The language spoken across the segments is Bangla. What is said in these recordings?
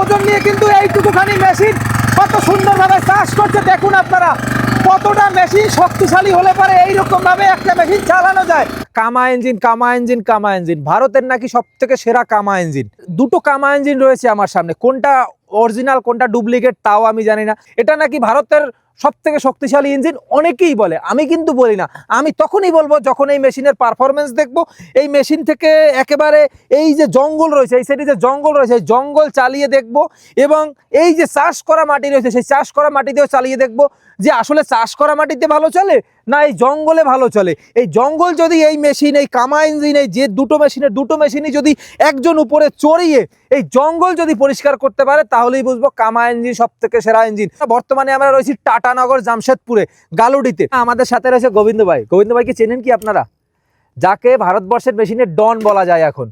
ওজন নিয়ে কিন্তু এইটুকুখানি মেশিন কত সুন্দরভাবে চাষ করছে। দেখুন আপনারা, কতটা মেশিন শক্তিশালী হলে পরে এইরকম ভাবে একটা মেশিন চালানো যায়। কামা ইঞ্জিন কামা ইঞ্জিন কামা ইঞ্জিন ভারতের নাকি সব থেকে সেরা কামা ইঞ্জিন দুটো কামা ইঞ্জিন রয়েছে আমার সামনে। কোনটা অরিজিনাল কোনটা ডুপ্লিকেট তাও আমি জানি না। এটা নাকি ভারতের সব থেকে শক্তিশালী ইঞ্জিন অনেকেই বলে। আমি কিন্তু বলি না। আমি তখনই বলব যখন এই মেশিনের পারফরমেন্স দেখব। এই মেশিন থেকে একেবারে এই যে জঙ্গল রয়েছে, এই সাইডে যে জঙ্গল রয়েছে, এই জঙ্গল চালিয়ে দেখব এবং এই যে চাষ করা মাটি রয়েছে, সেই চাষ করা মাটিতেও চালিয়ে দেখব যে আসলে চাষ করা মাটিতে ভালো চলে না এই জঙ্গলে ভালো চলে। এই জঙ্গল যদি এই মেশিন, এই কামা ইঞ্জিন, এই যে দুটো মেশিনে দুটো মেশিনই যদি একজন উপরে চড়িয়ে এই জঙ্গল যদি পরিষ্কার করতে পারে, তাহলেই বুঝব কামা ইঞ্জিন সব থেকে সেরা ইঞ্জিন। বর্তমানে আমরা রয়েছি টাটানগর জামশেদপুরে গালুডিতে। আমাদের সাথে রয়েছে গোবিন্দ ভাই। গোবিন্দ ভাইকে চেনেন কি আপনারা? যাকে ভারতবর্ষের মেশিনের ডন বলা যায় এখন।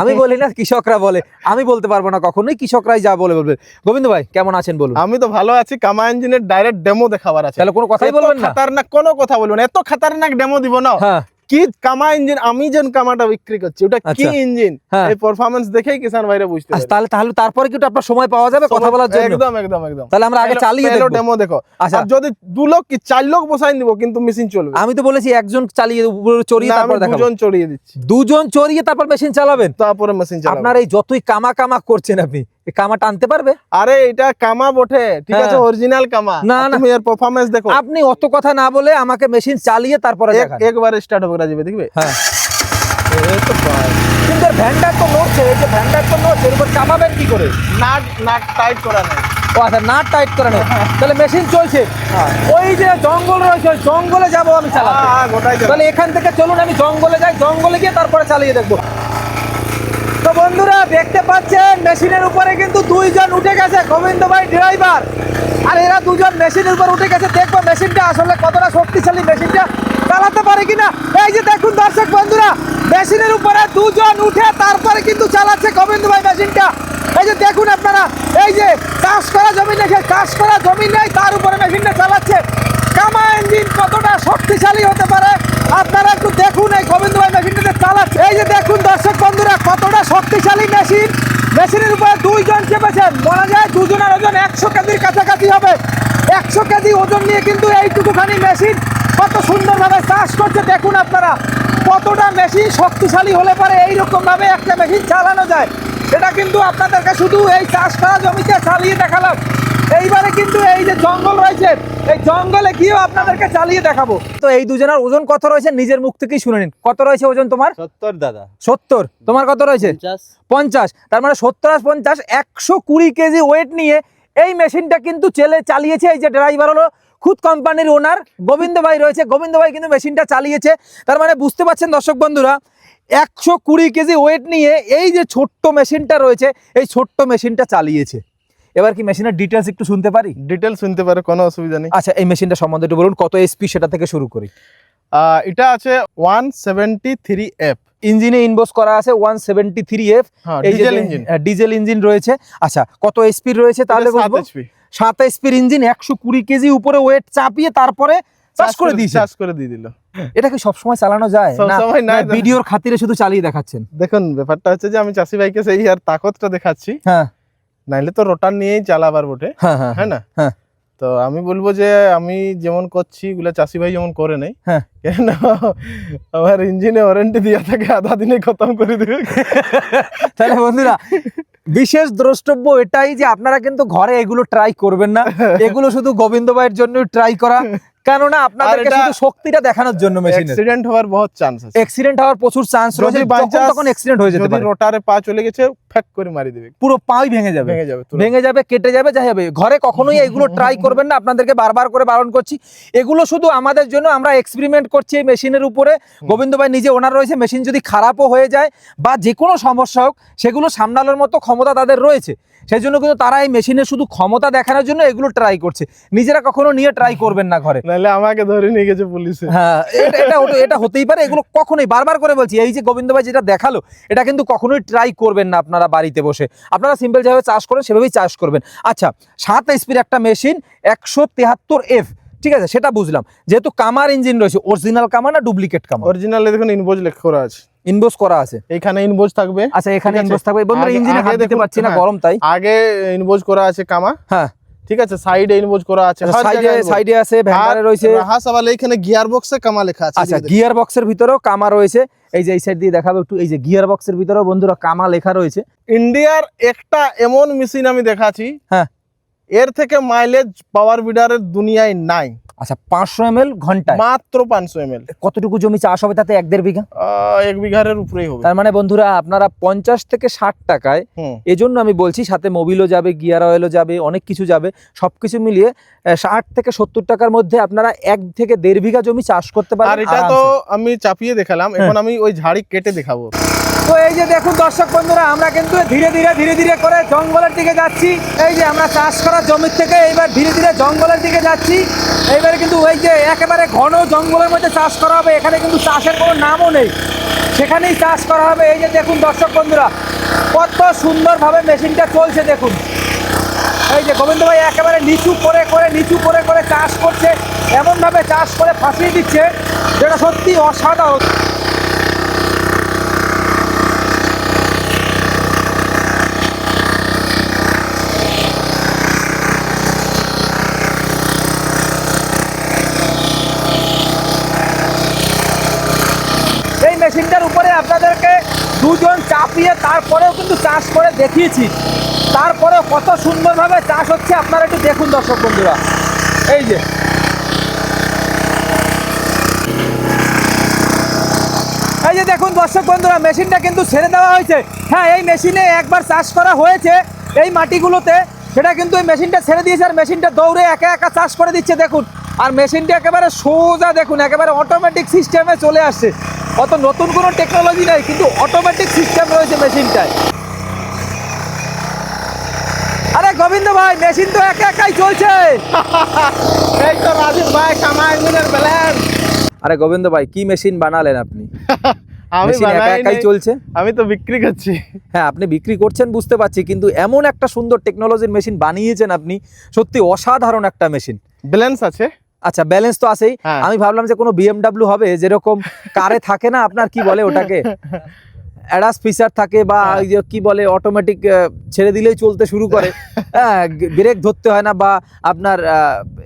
আমি বলি না কৃষকরা বলে। আমি বলতে পারব না কখনোই কৃষকরাই যা বলে বলবে। গোবিন্দ ভাই কেমন আছেন বলুন? আমি তো ভালো আছি কামা ইঞ্জিনের ডাইরেক্ট ডেমো দেখাবার আছে। তাহলে কোনো কথাই বলবেন না। খাতারনাক কোনো কথা বলবেন না। এত খাতারনাক ডেমো দিব না। হ্যাঁ। কি কামা ইঞ্জিন আমি যেন কামাটা বিক্রি করছি ওটা কি আচ্ছা। ইঞ্জিন হ্যাঁ। এই পারফরম্যান্স দেখেই কিষান ভাইরা বুঝতে আচ্ছা, পারে তাহলে তাহলে তারপরে কি আপনার সময় পাওয়া যাবে কথা বলার জন্য? একদম একদম একদম। তাহলে আমরা আগে চালিয়ে দেখব। ডেমো দেখো। আচ্ছা। আর যদি দু লোক কি চার লোক বসাই দিব কিন্তু মেশিন চলবে। আমি তো বলেছি একজন চালিয়ে উপরে চড়িয়ে তারপর দেখাবো। দুজন চড়িয়ে দিচ্ছি। দুজন চড়িয়ে তারপর মেশিন চালাবেন? তারপরে মেশিন চালাবো। আপনার এই যতই কামা কামা করছেন আপনি কামা টানতে পারবে? আরে এটা কামা বটে। ঠিক আছে হ্যাঁ। অরিজিনাল কামা। না, না। তুমি এর পারফরম্যান্স দেখো। আপনি অত কথা না বলে আমাকে মেশিন চালিয়ে তারপরে দেখান। একবার স্টার্ট হবে দেখবে? হ্যাঁ। কিন্তু তো নড়ছে এই যে তো নড়ছে এর উপর চাপাবেন কি করে? নাট নাট টাইট করা নেই। ও আচ্ছা নাট টাইট করে নেই। তাহলে মেশিন চলছে। হ্যাঁ। ওই যে জঙ্গল রয়েছে ওই জঙ্গলে যাব আমি চালাতে। হ্যাঁ, তাহলে এখান থেকে চলুন আমি জঙ্গলে যাই জঙ্গলে গিয়ে তারপরে চালিয়ে দেখব। বন্ধুরা, দেখতে পাচ্ছেন, মেশিনের উপরে কিন্তু দুইজন উঠে গেছে গোবিন্দ ভাই ড্রাইভার আর এরা দুজন মেশিনের উপর উঠে গেছে। দেখব মেশিনটা আসলে কতটা শক্তিশালী মেশিনটা চালাতে পারে কিনা। এই যে দেখুন দর্শক বন্ধুরা, মেশিনের উপরে দুজন উঠে তারপরে কিন্তু চালাচ্ছে গোবিন্দ ভাই মেশিনটা। এই যে দেখুন আপনারা, এই যে চাষ করা জমি দেখে চাষ করা জমি নেই, তার উপরে মেশিনটা চালাচ্ছে। কামা ইঞ্জিন কতটা শক্তিশালী হতে পারে? আপনারা একটু দেখুন এই গোবিন্দ ভাই মেশিনটাতে চালাচ্ছে এই যে দেখুন দর্শক বন্ধুরা, কতটা শক্তিশালী মেশিন। মেশিনের উপরে দুইজন চেপেছেন। বলা যায় দুজনের ওজন একশো কেজির কাছাকাছি হবে। একশো কেজি ওজন নিয়ে কিন্তু এইটুকুখানি মেশিন কত সুন্দরভাবে চাষ করছে। দেখুন আপনারা, কতটা মেশিন শক্তিশালী হলে পরে এইরকম ভাবে একটা মেশিন চালানো যায়। এটা কিন্তু আপনাদেরকে শুধু এই চাষ করা জমিতে চালিয়ে দেখালাম। এইবারে কিন্তু এই যে জঙ্গল রয়েছে এই জঙ্গলে গিয়েও আপনাদেরকে চালিয়ে দেখাবো। তো এই দুজনের ওজন কত রয়েছে? নিজের মুখ থেকেই শুনে নিন। কত রয়েছে ওজন তোমার? সত্তর দাদা। সত্তর। তোমার কত রয়েছে? পঞ্চাশ। তার মানে সত্তর আর পঞ্চাশ একশো কুড়ি কেজি ওয়েট নিয়ে এই মেশিনটা কিন্তু চেলে চালিয়েছে। এই যে ড্রাইভার হলো খুদ কোম্পানির ওনার গোবিন্দ ভাই রয়েছে। গোবিন্দ ভাই কিন্তু মেশিনটা চালিয়েছে। তার মানে বুঝতে পারছেন দর্শক বন্ধুরা একশো কুড়ি কেজি ওয়েট নিয়ে এই যে ছোট্ট মেশিনটা রয়েছে এই ছোট্ট মেশিনটা চালিয়েছে। এবার কি মেশিনের ডিটেলস একটু শুনতে পারি? ডিটেল শুনতে পারে কোনো অসুবিধা নেই। আচ্ছা এই মেশিনটা সম্বন্ধে একটু বলুন কত এসপি সেটা থেকে শুরু করি? এটা আছে ওয়ান সেভেন্টি থ্রি এফ ইঞ্জিনে ইনবোস করা আছে one seventy three F diesel engine diesel engine রয়েছে। আচ্ছা কত এসপি রয়েছে তাহলে সাত এসপির ইঞ্জিন একশো কুড়ি কেজি উপরে ওয়েট চাপিয়ে তারপরে চাষ করে দিয়েছে। চাষ করে দিয়ে দিল। এটা কি সবসময় চালানো যায়? না। ভিডিওর খাতিরে শুধু চালিয়ে দেখাচ্ছেন। দেখুন ব্যাপারটা হচ্ছে যে আমি চাষি ভাইকে সেই আর তাকতটা দেখাচ্ছি। হ্যাঁ। নাইলে তো রোটার নিয়েই চালাবার বটে হ্যাঁ হ্যাঁ হ্যাঁ না হ্যাঁ। তো আমি বলব যে আমি যেমন করছি গুলা চাষি ভাই যেমন করে নেই। কেন আমার ইঞ্জিনে ওয়ারেন্টি দেওয়া থাকে আধা দিনে খতম করে দেবে তাহলে বন্ধুরা বিশেষ দ্রষ্টব্য এটাই যে আপনারা কিন্তু ঘরে এগুলো ট্রাই করবেন না এগুলো শুধু গোবিন্দ ভাইয়ের জন্য ট্রাই করা কেননা আপনাদেরকে শুধু শক্তিটা দেখানোর জন্য মেশিনের অ্যাক্সিডেন্ট হওয়ার বহুত চান্স আছে। অ্যাক্সিডেন্ট হওয়ার প্রচুর চান্স রয়েছে যখন তখন অ্যাক্সিডেন্ট হয়ে যেতে যদি পারে। রোটারে পা চলে গেছে ফ্যাক করে মারি দেবে। পুরো পাই ভেঙে যাবে। ভেঙে যাবে ভেঙে যাবে কেটে যাবে যাই যাবে ঘরে কখনোই এগুলো ট্রাই করবেন না আপনাদেরকে বারবার করে বারণ করছি। এগুলো শুধু আমাদের জন্য আমরা এক্সপেরিমেন্ট করছি এই মেশিনের উপরে। গোবিন্দ ভাই নিজে ওনার রয়েছে মেশিন যদি খারাপও হয়ে যায় বা যে কোনো সমস্যা হোক সেগুলো সামলানোর মতো ক্ষমতা তাদের রয়েছে। সেই জন্য কিন্তু তারা এই মেশিনের শুধু ক্ষমতা দেখানোর জন্য এগুলো ট্রাই করছে। নিজেরা কখনো নিয়ে ট্রাই করবেন না ঘরে। নাহলে আমাকে ধরে নিয়ে গেছে পুলিশে। হ্যাঁ এটা এটা হতেই পারে এগুলো কখনোই। বারবার করে বলছি এই যে গোবিন্দ ভাই যেটা দেখাল এটা কিন্তু কখনোই ট্রাই করবেন না আপনারা বাড়িতে বসে। আপনারা সিম্পল যেভাবে চাষ করেন সেভাবেই চাষ করবেন। আচ্ছা সাত এসপির একটা মেশিন একশো তেহাত্তর এফ ঠিক আছে? সেটা বুঝলাম। যেহেতু কামার ইঞ্জিন রয়েছে অরিজিনাল কামা না ডুপ্লিকেট কামা অরিজিনালে দেখুন ইনভোজ লেখা করা আছে। ইনবোস করা আছে। এইখানে ইনবোজ থাকবে। আচ্ছা এখানে। ইনবোস থাকবে। বন্ধুরা ইঞ্জিনে হাত দিতে পারছি না হ্যাঁ। গরম তাই। আগে ইনবোজ করা আছে কামা হ্যাঁ। ঠিক আছে সাইডে ইনভোজ করা আছে সাইডে invoice। সাইডে আছে ভ্যান্ডারে রয়েছে। রাহা আবার এখানে গিয়ার বক্সে কামা লেখা আছে আচ্ছা গিয়ার বক্সের ভিতরেও কামা রয়েছে। এই যে এই সাইড দিয়ে দেখাবো একটু এই যে গিয়ার বক্সের ভিতরেও বন্ধুরা কামা লেখা রয়েছে। ইন্ডিয়ার একটা এমন মেশিন আমি দেখাচ্ছি। হ্যাঁ। এর থেকে মাইলেজ পাওয়ার বিডারের দুনিয়ায় নাই। আচ্ছা পাঁচশো এম এল ঘন্টায়? মাত্র পাঁচশো এম এল কতটুকু জমি চাষ হবে তাতে? এক দেড় বিঘা? এক বিঘারের উপরেই হবে। তার মানে বন্ধুরা আপনারা পঞ্চাশ থেকে ষাট টাকায় এজন্য আমি বলছি সাথে মোবিলও যাবে গিয়ার অয়েলও যাবে অনেক কিছু যাবে সবকিছু মিলিয়ে ষাট থেকে সত্তর টাকার মধ্যে আপনারা এক থেকে দেড় বিঘা জমি চাষ করতে আর এটা তো আমি চাপিয়ে দেখালাম। এখন আমি ওই ঝাড়ি কেটে দেখাবো। তো এই যে দেখুন দর্শক বন্ধুরা, আমরা কিন্তু ধীরে ধীরে ধীরে ধীরে করে জঙ্গলের দিকে যাচ্ছি। এই যে আমরা চাষ করা জমির থেকে এইবার ধীরে ধীরে জঙ্গলের দিকে যাচ্ছি। এইবারে কিন্তু ওই যে একেবারে ঘন জঙ্গলের মধ্যে চাষ করা হবে, এখানে কিন্তু চাষের কোনো নামও নেই। সেখানেই চাষ করা হবে। এই যে দেখুন দর্শক বন্ধুরা, কত সুন্দরভাবে মেশিনটা চলছে দেখুন। এই যে গোবিন্দ ভাই একেবারে নিচু করে করে, নিচু করে করে চাষ করছে। এমনভাবে চাষ করে ফাঁসিয়ে দিচ্ছে, যেটা সত্যি অসাধারণ এই মেশিনটার উপরে আপনাদেরকে দুজন চাপিয়ে তারপরেও কিন্তু চাষ করে দেখিয়েছি। তারপরেও কত সুন্দরভাবে চাষ হচ্ছে আপনারা একটু দেখুন দর্শক বন্ধুরা। এই যে। এই যে দেখুন দর্শক বন্ধুরা, মেশিনটা কিন্তু ছেড়ে দেওয়া হয়েছে। হ্যাঁ এই মেশিনে একবার চাষ করা হয়েছে এই মাটিগুলোতে। সেটা কিন্তু এই মেশিনটা ছেড়ে দিয়েছে আর মেশিনটা দৌড়ে একা একা চাষ করে দিচ্ছে, দেখুন। আর মেশিনটি একেবারে সোজা দেখুন একেবারে অটোমেটিক সিস্টেমে চলে আসছে। অত নতুন কোনো টেকনোলজি নাই কিন্তু অটোমেটিক সিস্টেম রয়েছে মেশিনটায়। আরে গোবিন্দ ভাই মেশিন তো একা একাই চলছে। এই তো রাজীব ভাই কামা ইঞ্জিনের ব্যালেন্স আরে গোবিন্দ ভাই কি মেশিন বানালেন আপনি? আমি একা একাই চলছে? আমি তো বিক্রি করছি। হ্যাঁ আপনি বিক্রি করছেন বুঝতে পারছি কিন্তু এমন একটা সুন্দর টেকনোলজির মেশিন বানিয়েছেন আপনি। সত্যি অসাধারণ একটা মেশিন। ব্যালেন্স আছে? আচ্ছা ব্যালেন্স তো আছেই হ্যাঁ। আমি ভাবলাম যে কোনো বিএমডাব্লিউ হবে যেরকম কারে থাকে না আপনার কি বলে ওটাকে অ্যাডাস ফিচার থাকে বা হ্যাঁ। কি বলে অটোমেটিক ছেড়ে দিলেই চলতে শুরু করে। হ্যাঁ ব্রেক ধরতে হয় না বা আপনার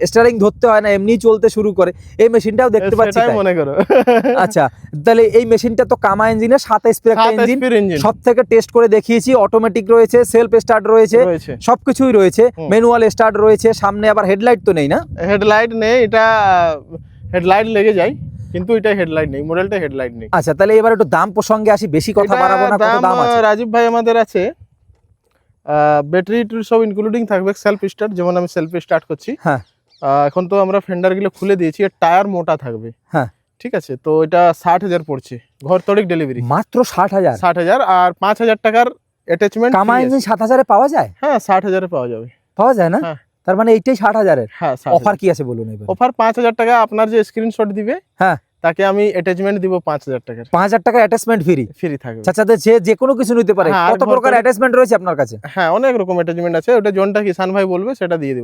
স্টারিং ধরতে হয় না এমনি চলতে শুরু করে। এই মেশিনটাও দেখতে পাচ্ছি মনে করো। আচ্ছা তাহলে এই মেশিনটা তো কামা ইঞ্জিনের সাত একটা ইঞ্জিন সব থেকে টেস্ট করে দেখিয়েছি অটোমেটিক রয়েছে সেলফ স্টার্ট রয়েছে রয়েছে। সবকিছুই রয়েছে ম্যানুয়াল স্টার্ট রয়েছে সামনে আবার হেডলাইট তো নেই না? হেডলাইট নেই এটা হেডলাইট লেগে যায়। কিন্তু এটা হেডলাইট নেই মডেলটা হেডলাইট নেই। আচ্ছা তাহলে এবার একটু দাম প্রসঙ্গে আসি বেশি কথা বাড়াবো না কত দাম আছে? রাজীব ভাই আমাদের আছে। ব্যাটারি সব ইনক্লুডিং থাকবে সেলফ স্টার্ট যেমন আমি সেলফ স্টার্ট করছি। হ্যাঁ। এখন তো আমরা ফেন্ডারগুলো খুলে দিয়েছি এর টায়ার মোটা থাকবে। হ্যাঁ। ঠিক আছে তো এটা ষাট হাজার পড়ছে ঘর তরিক ডেলিভারি মাত্র ষাট হাজার? ষাট হাজার আর পাঁচ হাজার টাকার অ্যাটাচমেন্ট কামা ইঞ্জিন সাত হাজারে পাওয়া যায়? হ্যাঁ ষাট হাজারে পাওয়া যাবে। পাওয়া যায় না? হ্যাঁ। তার মানে এইটাই ষাট হাজারের। হ্যাঁ অফার কি আছে বলুন এবার? অফার পাঁচ হাজার টাকা আপনার যে স্ক্রিনশট দিবে হ্যাঁ। তাকে আমি অ্যাটাচমেন্ট দিব পাঁচ হাজার টাকার। পাঁচ হাজার টাকা অ্যাটাচমেন্ট ফ্রি ফ্রি থাকবে। আচ্ছা যে যে কোনো কিছু নিতে পারে। হ্যাঁ, কত প্রকার করে- অ্যাটাচমেন্ট রয়েছে আপনার কাছে? হ্যাঁ অনেক রকম অ্যাটাচমেন্ট আছে। ওটা জোনটা কিষান ভাই বলবে সেটা দিয়ে দিব।